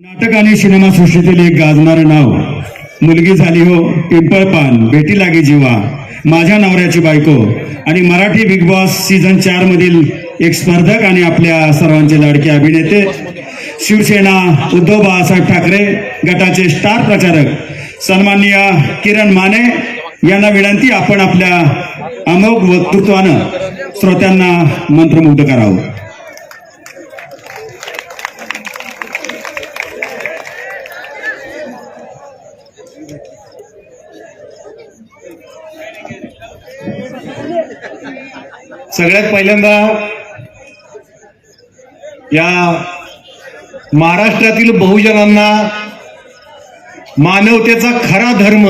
नाटक आणि सिनेमा सृष्टीतील एक गाजणारं नाव. मुलगी झाली हो पिंपळपान भेटी लागे जीवा. माझ्या नवऱ्याची बायको. आणि मराठी बिग बॉस सीझन चार मधील एक स्पर्धक आणि आपल्या सर्वांचे लाडके अभिनेते शिवसेना उद्धव बाळासाहेब ठाकरे गटाचे स्टार प्रचारक सन्माननीय किरण माने यांना विनंती आपण आपल्या अमोघ वक्तृत्वानं श्रोत्यांना मंत्रमुग्ध करावं. सगळ्यात पहिल्यांदा या महाराष्ट्रातील बहुजनांना मानवतेचा खरा धर्म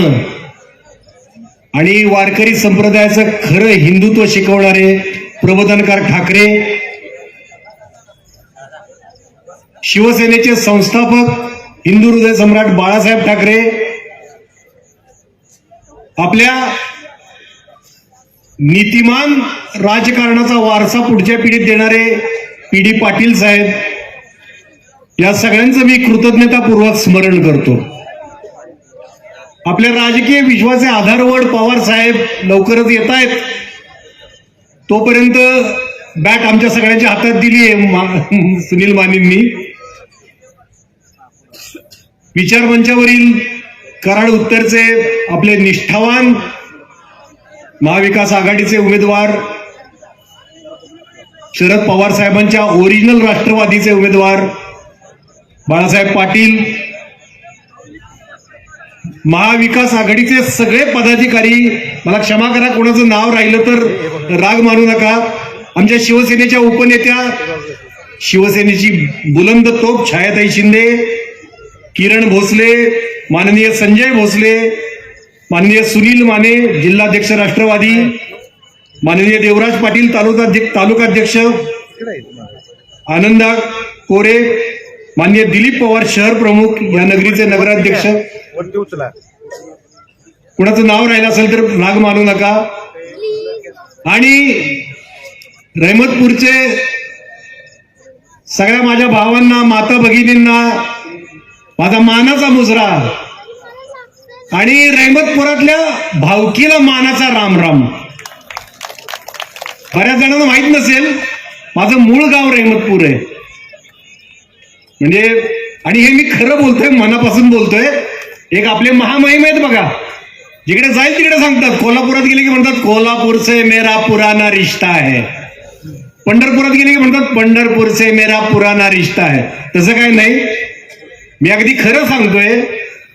आणि वारकरी संप्रदायाचं खरं हिंदुत्व शिकवणारे प्रबोधनकार ठाकरे शिवसेनेचे संस्थापक हिंदू हृदय सम्राट बाळासाहेब ठाकरे आपल्या नीतिमान राजकारणाचा वारसा पुढच्या पिढीत देणारे पी डी पाटील साहेब या सगळ्यांचं मी कृतज्ञतापूर्वक स्मरण करतो. आपल्या राजकीय विश्वाचे आधारवड पवार साहेब लवकरच येत आहेत तोपर्यंत बॅट आमच्या सगळ्यांच्या हातात दिली आहे मा- सुनील मानेंनी विचारमंचावरील कराड उत्तरचे आपले निष्ठावान महाविकास आघाडीचे उमेदवार शरद पवार साहेबांच्या ओरिजिनल राष्ट्रवादीचे उमेदवार बाळासाहेब पाटील. महाविकास आघाडीचे सगळे पदाधिकारी मला क्षमा करा कोणाचं नाव राहिलं तर राग मानू नका. आमच्या शिवसेनेच्या उपनेत्या शिवसेनेची बुलंद तोप छायाताई शिंदे किरण भोसले माननीय संजय भोसले माननीय सुनील माने जिल्हाध्यक्ष राष्ट्रवादी. माननीय देवराज पाटील तालुका तालुकाध्यक्ष आनंदा कोरे. माननीय दिलीप पवार शहर प्रमुख या नगरीचे नगराध्यक्ष. कुणाचं नाव राहिलं असेल तर राग मानू नका. आणि रहमतपूरचे सगळ्या माझ्या भावांना माता भगिनींना माझा मानाचा मुजरा आणि रहमतपुरातल्या भावकीला मानाचा रामराम. बऱ्याच जणांना माहीत नसेल माझं मूळ गाव रहमतपूर आहे. म्हणजे आणि हे मी खरं बोलतोय मनापासून बोलतोय एक आपले महामहिम आहेत बघा. जिकडे जाईल तिकडे सांगतात कोल्हापुरात गेले की म्हणतात कोल्हापूर से मेरा पुराना रिश्ता आहे. पंढरपुरात गेले की म्हणतात पंढरपूर से मेरा पुराना रिश्ता आहे. तसं काय नाही. मी अगदी खरं सांगतोय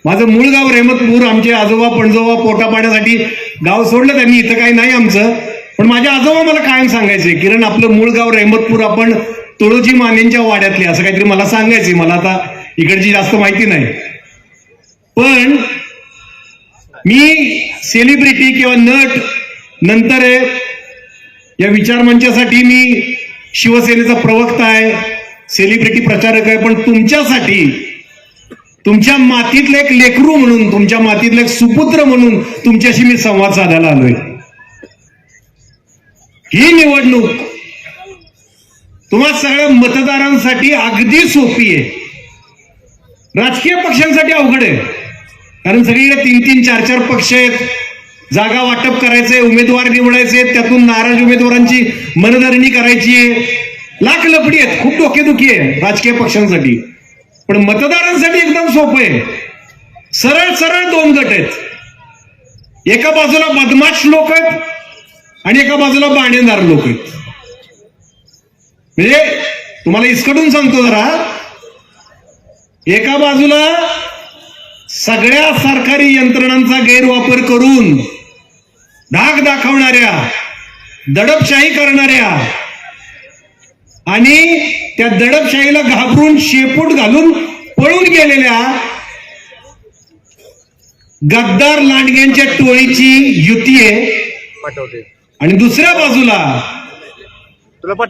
माझं मूळ गाव रेहमतपूर आमचे आजोबा पणजोबा पोटा पाण्यासाठी गाव सोडलं त्यांनी इथं काही नाही आमचं. पण माझे आजोबा मला कायम सांगायचे किरण आपलं मूळ गाव रेहमतपूर आपण तुळोजी मानेंच्या वाड्यातले असं काहीतरी मला सांगायचे मला आता इकडची जास्त माहिती नाही. पण मी सेलिब्रिटी किंवा नट नंतर आहे या विचारमंचासाठी मी शिवसेनेचा प्रवक्ता आहे सेलिब्रिटी प्रचारक आहे पण तुमच्यासाठी तुमच्या मातीतलं एक लेकरू म्हणून तुमच्या मातीतलं एक सुपुत्र म्हणून तुमच्याशी मी संवाद साधायला आलोय. ही निवडणूक तुम्हा सगळ्या मतदारांसाठी अगदी सोपी आहे. राजकीय पक्षांसाठी अवघड आहे. कारण सगळीकडे तीन तीन चार चार पक्ष आहेत. जागा वाटप करायचे उमेदवार निवडायचे त्यातून नाराज उमेदवारांची मनधरणी करायची आहे. लाख लपडी आहेत खूप डोकेदुखी आहे राजकीय पक्षांसाठी. पण मतदारांसाठी एकदम सोपं आहे. सरळ सरळ दोन गट आहेत. एका बाजूला बदमाश लोक आहेत आणि एका बाजूला बाणेदार लोक आहेत. म्हणजे तुम्हाला इसकडून सांगतो जरा. एका बाजूला सगळ्या सरकारी यंत्रणांचा गैरवापर करून धाक दाखवणाऱ्या दडपशाही करणाऱ्या आणि त्या दडपशाहीला घाबरून शेपूट घालून पळून गेलेल्या गद्दार लांडग्यांच्या टोळीची युती आहे. आणि दुसऱ्या बाजूला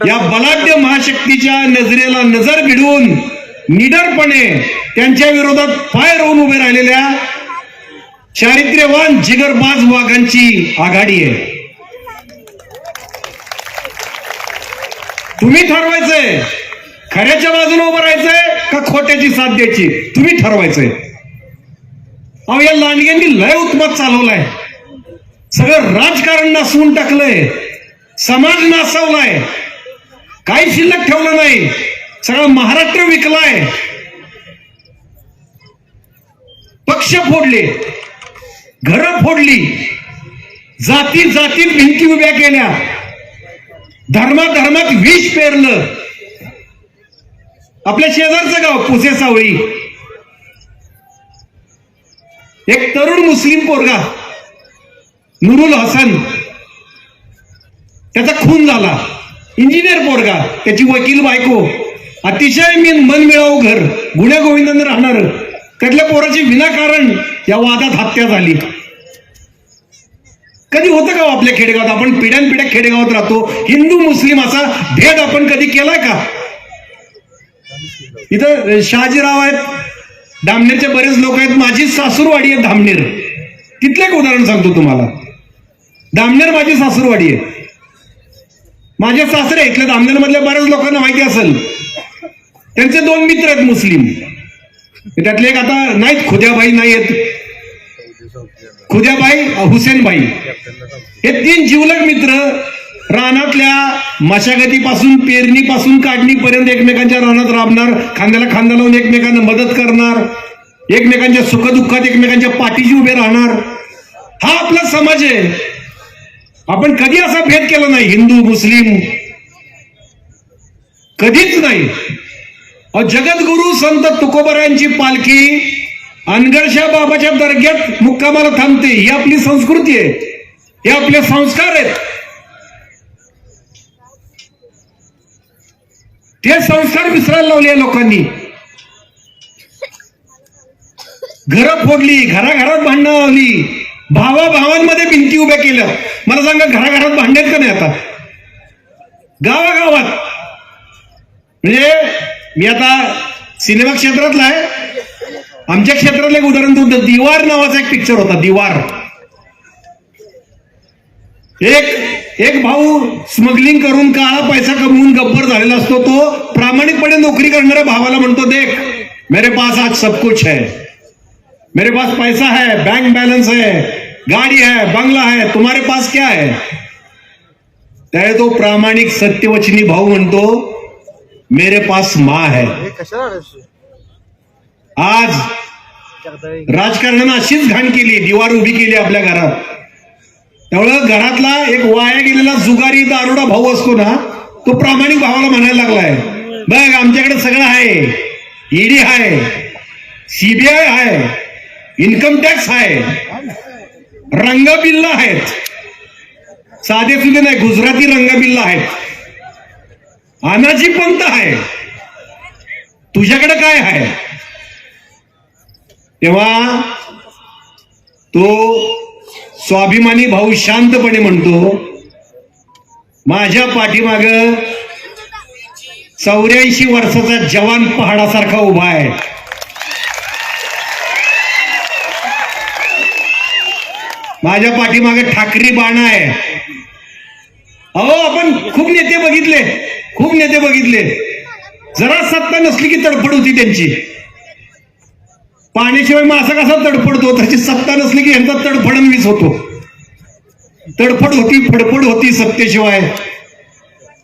या बलाढ्य महाशक्तीच्या नजरेला नजर भिडवून निडरपणे त्यांच्या विरोधात फायर होऊन उभे राहिलेल्या चारित्र्यवान जिगरबाज वाघांची आघाडी आहे. तुम्ही ठरवायचंय. खऱ्याच्या बाजूने उभं राहायचंय का खोट्याची साथ द्यायची? तुम्ही ठरवायचंय. अहो या लांडग्यांनी लय उत्मत चालवलाय. सगळं राजकारण नासवून टाकलंय. समाज नासवलाय. काही शिल्लक ठेवलं नाही. सगळं महाराष्ट्र विकलाय. पक्ष फोडले. घरं फोडली. जाती जातीत भिंती उभ्या केल्या. धर्माधर्मात धर्मात विष पेरलं. आपल्या शेजारचं गाव पुसे सावळी. एक तरुण मुस्लिम पोरगा नुरुल हसन त्याचा खून झाला. इंजिनियर पोरगा त्याची वकील बायको. अतिशय मी मन मिळावू घर गुन्ह्या राहणार. त्यातल्या पोराची विनाकारण या वादात हत्या झाली. कधी होतं का हो आपल्या खेडेगावात? आपण पिढ्यानपिढ्या खेडेगावात राहतो. हिंदू मुस्लिम असा भेद आपण कधी केलाय का? इथं शहाजीराव आहेत. धामनेरचे बरेच लोक आहेत. माझी सासूरवाडी आहे धामनेर. तिथलं एक उदाहरण सांगतो तुम्हाला. धामनेर माझी सासूरवाडी आहे. माझे सासरे इथल्या धामनेर मधल्या बऱ्याच लोकांना माहिती असेल. त्यांचे दोन मित्र आहेत मुस्लिम. त्यातले एक आता नाहीत खुद्याबाई नाही आहेत. खुद्याबाई हुसेनबाई. हे तीन जिवलग मित्र रानातल्या मशागतीपासून पेरणीपासून काढणीपर्यंत एकमेकांच्या रानात राबणार खांद्याला खांदा लावून एकमेकांना मदत करणार एकमेकांच्या सुखदुःखात एकमेकांच्या पाठीशी उभे राहणार. हा आपला समाज आहे. आपण कधी असा भेद केला नाही हिंदू मुस्लिम? कधीच नाही. जगद्गुरु संत तुकोबरायांची पालखी अनगरशा बाबाच्या दर्ग्यात मुक्कामाला थांबते ही आपली संस्कृती आहे. हे आपले संस्कार आहेत. ते संस्कार विसरायला लावले लोकांनी. घरं फोडली घराघरात भांडणं लावली. भावा भावांमध्ये भिंती उभ्या केल्या. मला सांगा घराघरात भांडण्यात का नाही आता? गावागावात. म्हणजे मी आता सिनेमा क्षेत्रातला आहे. आमच्या क्षेत्रातलं एक उदाहरण देऊन दिवार नावाचा एक पिक्चर होता दिवार. एक एक भाऊ स्मगलिंग करून काळा पैसा कमवून गब्बर झालेला असतो तो प्रामाणिकपणे नोकरी करणाऱ्या भावाला म्हणतो देख मेरे पास आज सब कुछ है मेरे पास पैसा है बैंक बैलेंस है गाड़ी है बंगला है तुम्हारे पास क्या है त्यावेळी तो प्रामाणिक सत्यवचनी भाऊ म्हणतो मेरे पास माँ है? आज. राजकारणानं अशीच घाण केली दिवार उभी केली आपल्या घरात त्यामुळं घरातला एक वाया गेलेला जुगारी दारुडा भाऊ असतो ना तो प्रामाणिक भावाला म्हणायला लागलाय बघ आमच्याकडे सगळं आहे. ईडी आहे. सीबीआय आहे. इन्कम टॅक्स आहे. रंगबिल्ला आहेत. साधे सुधे नाही गुजराती रंगबिल्ला आहेत. अनाजी पंत आहे. तुझ्याकडे काय आहे? तेव्हा तो स्वाभिमानी भाऊ शांतपणे म्हणतो माझ्या पाठीमाग चौऱ्याऐंशी वर्षाचा जवान पहाडासारखा उभा आहे. माझ्या पाठीमाग ठाकरी बाण आहे. अहो आपण खूप नेते बघितले खूप नेते बघितले. जरा सत्ता नसली की तडफड होती त्यांची. पाण्याशिवाय मासा कसा तडफडतो? त्याची सत्ता नसली की यांचा तडफडणवीस होतो. तडफड होती फडफड होती सत्तेशिवाय.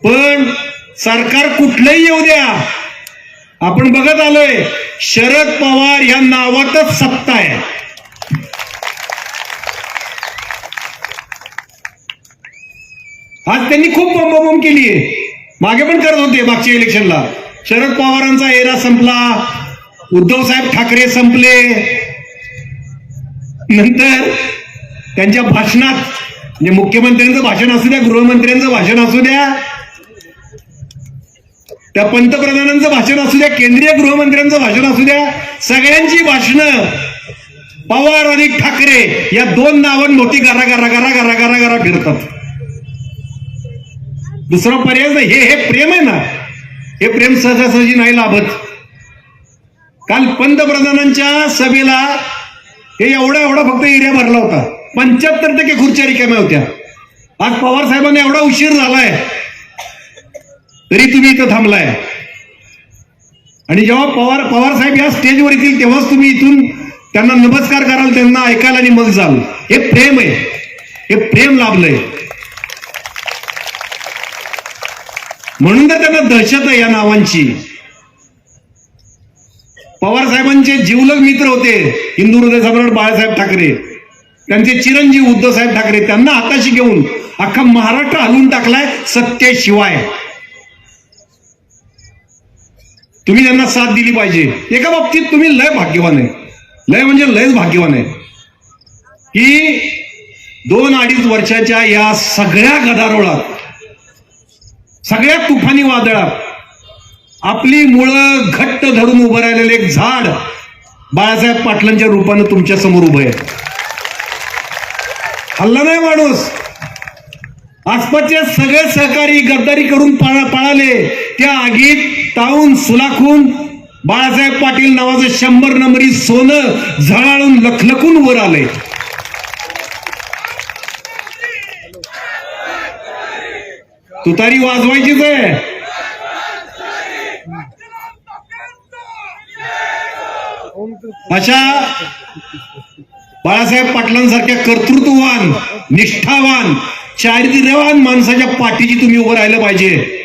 पण सरकार कुठलंही येऊ द्या. आपण बघत आलोय शरद पवार या नावातच सत्ता आहे. आज त्यांनी खूप बंबाबंब केली आहे मागे पण करत होते मागच्या इलेक्शनला शरद पवारांचा एरा संपला. उद्धव साहेब ठाकरे संपले. नंतर त्यांच्या भाषणात म्हणजे मुख्यमंत्र्यांचं भाषण असू द्या गृहमंत्र्यांचं भाषण असू द्या त्या पंतप्रधानांचं भाषण असू द्या केंद्रीय गृहमंत्र्यांचं भाषण असू द्या सगळ्यांची भाषणं पवार आणि ठाकरे या दोन नावांभोवती गरा गरा गरा गरा गरा गरा फिरतात. दुसरा पर्याय नाही. हे हे प्रेम आहे ना. हे प्रेम सहजासहजी नाही लाभत. काल पंतप्रधानांच्या सभेला हे एवढा एवढा फक्त एरिया भरला होता. पंच्याहत्तर टक्के खुर्च्या रिकाम्या होत्या. आज पवार साहेबांना एवढा उशीर झालाय. तरी तुम्ही इथं थांबलाय. आणि जेव्हा पवार पवार साहेब या स्टेजवर येतील तेव्हाच तुम्ही इथून त्यांना नमस्कार कराल त्यांना ऐकाल आणि मग जाल. हे प्रेम आहे. हे प्रेम लाभलंय. म्हणून तर त्यांना दहशत आहे या नावांची. पवार साहेबांचे जिवलग मित्र होते. हिंदू हृदय सम्राट बाळासाहेब ठाकरे. त्यांचे चिरंजीव उद्धव साहेब ठाकरे. त्यांना हाताशी घेऊन अख्खा महाराष्ट्र हलवून टाकलाय सत्तेशिवाय तुम्ही त्यांना साथ दिली पाहिजे. एका बाबतीत तुम्ही लय भाग्यवान आहे. लय म्हणजे लयच भाग्यवान आहे. की दोन अडीच वर्षाच्या या सगळ्या गदारोळात सगळ्या तुफानी वादळात आपली मुळं घट्ट धरून उभं राहिलेलं एक झाड बाळासाहेब पाटलांच्या रूपानं तुमच्यासमोर उभं आहे. हल्ला नाही माणूस. आसपासचे सगळे सहकारी गद्दारी करून पाळा पाळाले. त्या आगीत टाळून सुलाखून बाळासाहेब पाटील नावाचं शंभर नंबरी सोनं झळाळून लखलखून वर आले तुतारी वाजवायचीच आहे ओम तू अशा बाळासाहेब पाटलांसारख्या कर्तृत्ववान निष्ठावान चारित्र्यवान माणसाच्या पाठीची तुम्ही उभं राहिलं पाहिजे.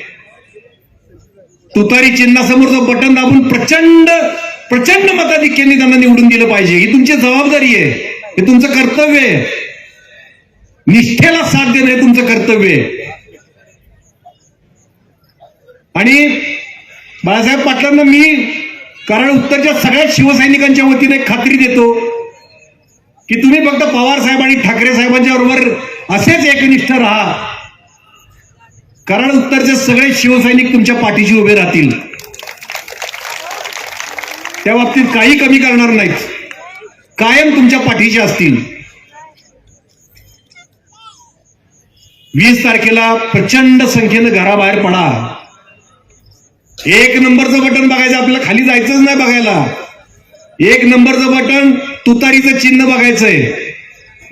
तुतारी चिन्हासमोरचं बटन दाबून प्रचंड प्रचंड मताधिक्याने त्यांना निवडून दिलं पाहिजे. ही तुमची जबाबदारी आहे. हे तुमचं कर्तव्य आहे. निष्ठेला साथ देणं हे तुमचं कर्तव्य आहे. आणि बाळासाहेब पाटलांना मी कारण उत्तरच्या सगळ्या शिवसैनिकांच्या वतीने खात्री देतो की तुम्ही फक्त पवार साहेब आणि ठाकरे साहेबांच्या बरोबर असेच एकनिष्ठ राहा. कारण उत्तरचे सगळे शिवसैनिक तुमच्या पाठीशी उभे राहतील. त्या बाबतीत काही कमी करणार नाहीत. कायम तुमच्या पाठीशी असतील. वीस तारखेला प्रचंड संख्येनं घराबाहेर पडा. एक नंबरचं बटन बघायचं आपल्याला खाली जायचंच नाही बघायला. एक नंबरचं बटन तुतारीचं चिन्ह बघायचंय.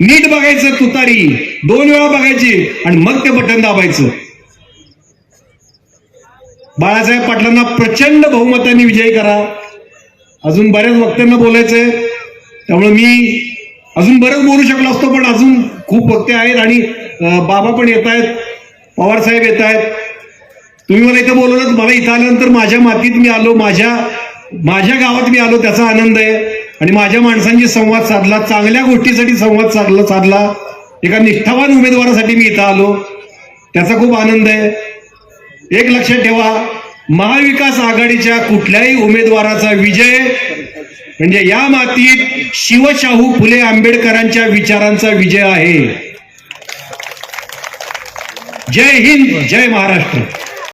नीट बघायचं तुतारी. दोन वेळा बघायची आणि मग ते बटन दाबायचं. बाळासाहेब पाटलांना प्रचंड बहुमताने विजयी करा. अजून बऱ्याच वक्त्यांना बोलायचंय. त्यामुळे मी अजून बरंच बोलू शकलो असतो पण अजून खूप वक्ते आहेत आणि बाबा पण येत आहेत पवार साहेब येत आहेत. तुम्ही मला इथं बोलवलं मला इथं आल्यानंतर माझ्या मातीत मी आलो माझ्या माझ्या गावात मी आलो त्याचा आनंद आहे. आणि माझ्या माणसांशी संवाद साधला चांगल्या गोष्टीसाठी संवाद साधला साधला. एका निष्ठावान उमेदवारासाठी मी इथं आलो. त्याचा खूप आनंद आहे. एक लक्षात ठेवा महाविकास आघाडीच्या कुठल्याही उमेदवाराचा विजय म्हणजे या मातीत शिवशाहू फुले आंबेडकरांच्या विचारांचा विजय आहे. जय हिंद जय महाराष्ट्र.